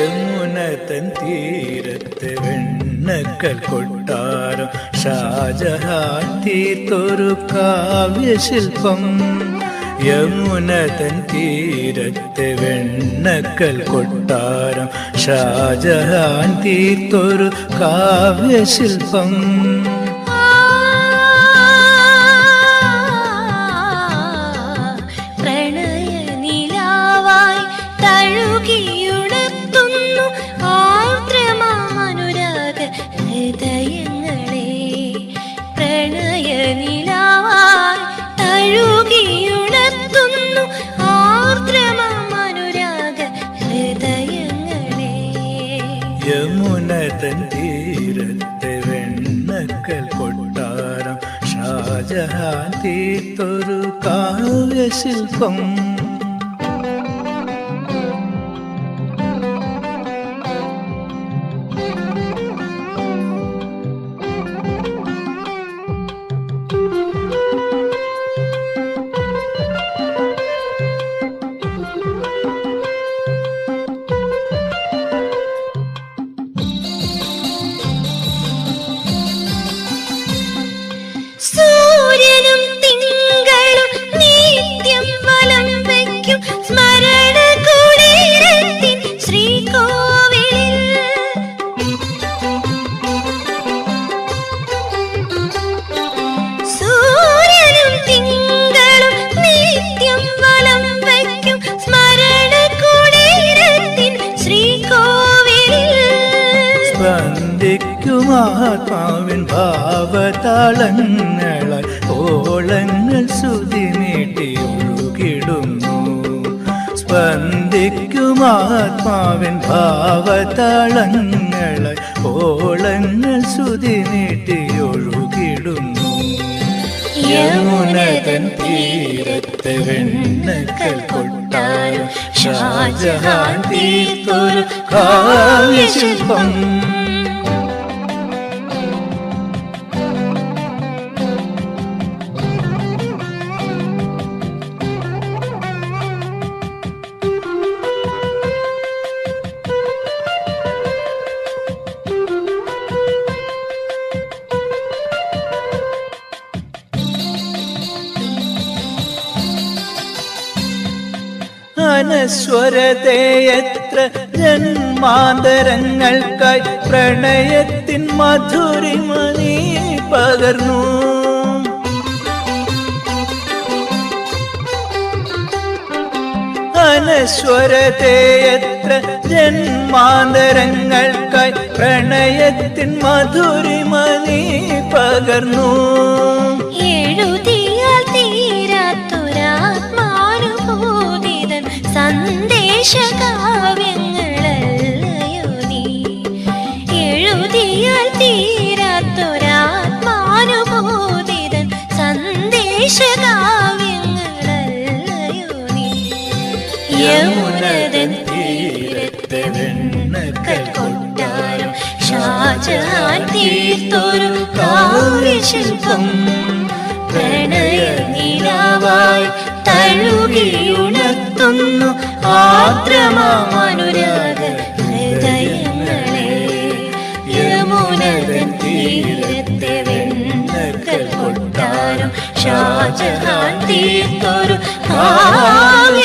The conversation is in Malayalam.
യമുനതൻ തീരത്ത് വെണ്ണക്കൽ കൊട്ടാരം ഷാജഹാൻ തീർത്തൊരു കാവ്യശില്പം. യമുനതൻ തീരത്ത് വെണ്ണക്കൽ കൊട്ടാരം ഷാജഹാൻ തീർത്തൊരു കാവ്യശില്പം. യമുനതൻ തീരത്തെ വെണ്ണക്കൽ കൊട്ടാരം ഷാജഹാൻ തീർത്തൊരു കാവ്യശില്പം. സൂര്യനും സ്പന്ദിക്കുമാത്മാവിൻ ഭാവതാളങ്ങളാൽ ഓളങ്ങൾ ശ്രുതി നീട്ടി ഒഴുകിടുന്നു സ്പന്ദിക്കുമാത്മാവിൻ ഭാവതാളങ്ങളാൽ ഓളങ്ങൾ ശ്രുതി നീട്ടി ഒഴുകിടുന്നു യമുനതൻ തീരത്തെ വെണ്ണക്കൽ കൊട്ടാരം ഷാജഹാൻ തീർത്തൊരു കാവ്യശില്പം. അനശ്വരതയത്ര ജന്മാന്തരങ്ങൾക്കായി പ്രണയത്തിൻ മധുരിമണി പകർന്നു. അനശ്വരതയത്ര ജന്മാന്തരങ്ങൾക്കായി പ്രണയത്തിൻ മധുരിമണി പകർന്നു. വെണ്ണക്കൽ കൊട്ടാരം ഷാജഹാൻ തീർത്തൊരു കാവ്യശില്പം പ്രണയനിലാവായി തഴുകിയുണർത്തുന്നു ആദ്രമാനുരാഗ ഹൃദയങ്ങളെ. യമുനതൻ തീരത്തെ വെണ്ണക്കൽ കൊട്ടാരം ഷാജഹാൻ തീർത്തൊരു കാവ്യ